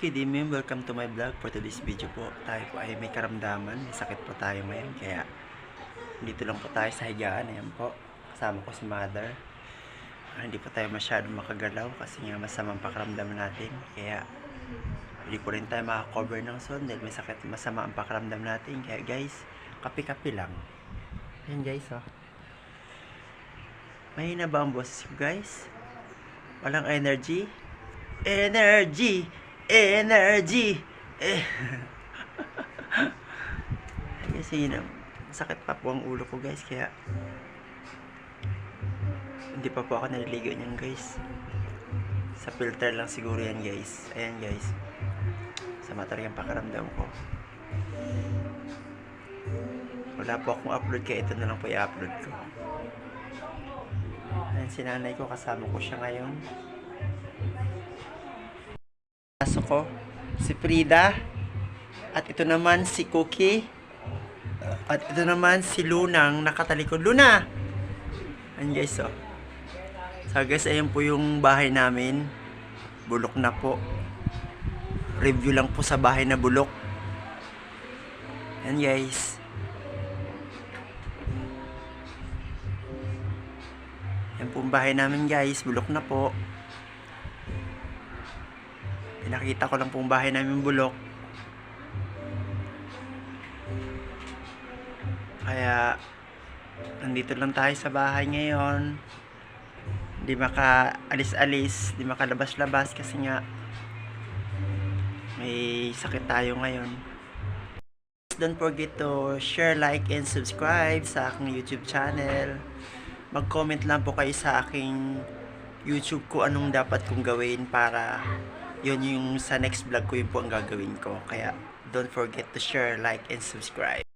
evening. Welcome to my vlog. For today's video po, tayo po ay may karamdaman. May sakit po tayo ngayon. Kaya, dito lang po tayo sa higaan. Ayan po. Kasama ko si mother. Ah, hindi po tayo masyadong makagalaw kasi nga masamang pakiramdam natin. Kaya, hindi po rin tayo makakover ng son dahil may sakit masama ang pakiramdam natin. Kaya guys, kapi-kapi lang. Ayan guys, oh. Mahina ba ang boses guys? Walang energy? Energy! Energy! Eh. Kasi yun, sakit pa po ang ulo ko guys, kaya hindi pa po ako naliligo niyan guys. Sa filter lang siguro yan guys. Ayan guys. Sa mata yung pakaramdam ko. Wala po akong upload kaya ito na lang po i-upload ko. Ayan si nanay ko, kasama ko siya ngayon. Ko, si Frida. At ito naman si Cookie. At ito naman si Lunang nakatalikod. Luna! Ayan guys, oh. So guys, ayan po yung bahay namin. Bulok na po. Review lang po sa bahay na bulok. Ayan guys. Yan po ang bahay namin guys. Bulok na po. Pinakita ko lang po ang bahay namin bulok. Kaya, nandito lang tayo sa bahay ngayon. Hindi maka-alis-alis, hindi makalabas-labas kasi nga may sakit tayo ngayon. Don't forget to share, like, and subscribe sa aking YouTube channel. Mag-comment lang po kayo sa aking YouTube ko anong dapat kong gawin para yun yung sa next vlog ko yun po ang gagawin ko. Kaya don't forget to share, like, and subscribe.